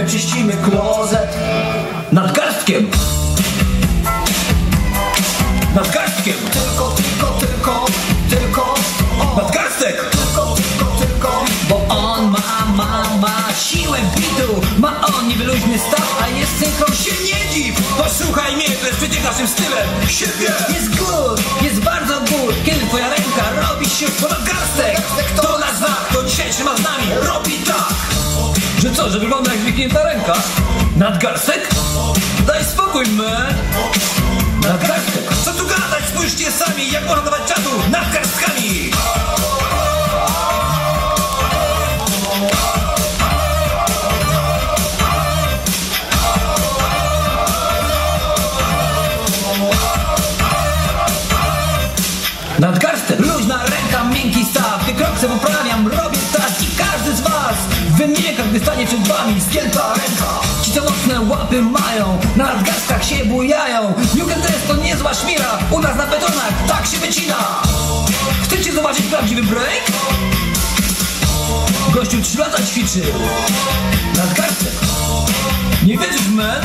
My czyścimy klozet. Nad garstkiem. Nad garstkiem. Tylko, tylko, tylko, tylko Nadgarstek Tylko, tylko, tylko. Bo on ma, ma, ma siłę bitu. Ma on niewyluźny staw, a jest synchron się nie dziw. Posłuchaj mnie, to jest przecież naszym stylem. Siebie. Jest good, jest bardzo good. Kiedy twoja ręka robi się po Że wygląda jak wyknięta ręka? Nadgarstek? Daj spokój, man Nadgarstek. Co tu gadać, spójrzcie sami Jak można dawać czadu nadgarstkami Nadgarstek, luźna ręka, miękki staw Gdy krok se stanie przed wami Spięta ręka. Ci co mocne łapy mają Na nadgarstkach się bujają. Jugen Test to niezła szmira U nas na betonach tak się wycina. Chcecie zobaczyć prawdziwy break? Gościu trzy lata ćwiczył Nadgarstek. Nie wierzysz, man?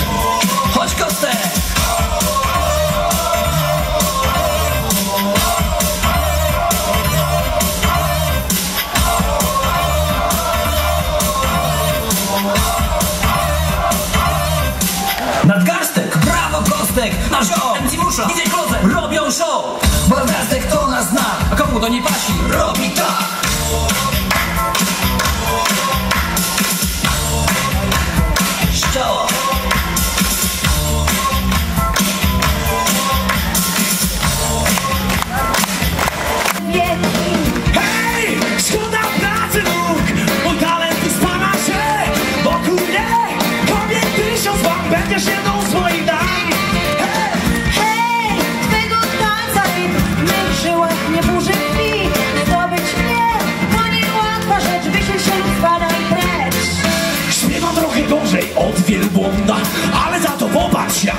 Musza, DJ Klozek, robią show. Bo nadgarstek to nas zna, a komu to nie pasi, robi tak. Ściała Hej! Szkoda pracy nóg, mój talent spana się Wokół mnie kobiet tysiąc wam będziesz jedną z moich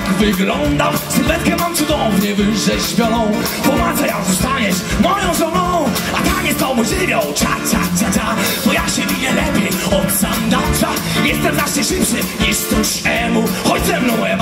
jak wyglądam Sylwetkę mam cudownie wyrzeźbioną Pomacaj, jak zostaniesz moją żoną A taniec to mój żywioł, cza, cza, cza, cza Bo ja się widzę lepiej od sandacza. Jestem znacznie szybszy niż tuż emu Chodź ze mną, e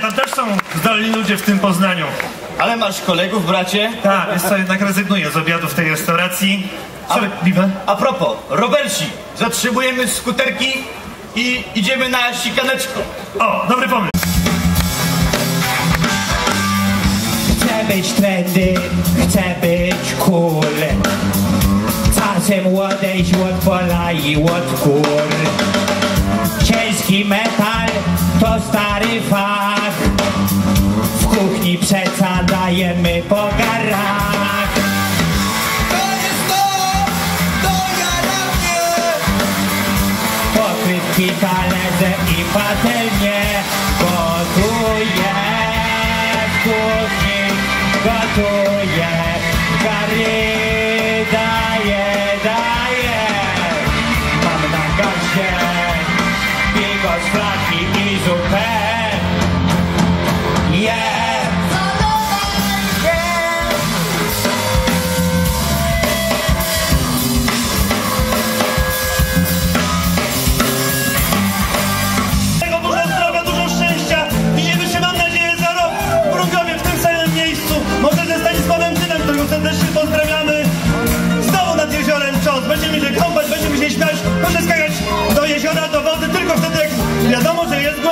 Poznania, tam też są zdolni ludzie w tym Poznaniu. Ale masz kolegów, bracie? Tak, jest co, jednak rezygnuję z obiadu w tej restauracji. Co, Biwe? A propos, Roberci, zatrzymujemy skuterki i idziemy na sikaneczko. O, dobry pomysł. Chcę być trendy, chcę być cool Czasem odejść od pola i od kur Ciężki metal to stary fach. W kuchni przesadzajemy po garach. To jest to, to jara mnie Pokrywki, talerze i patelnie Strachey in his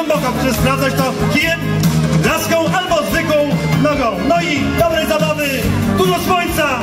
głęboko, przecież sprawdzać to kijem, laską albo zwykłą nogą. No i dobrej zabawy, dużo słońca!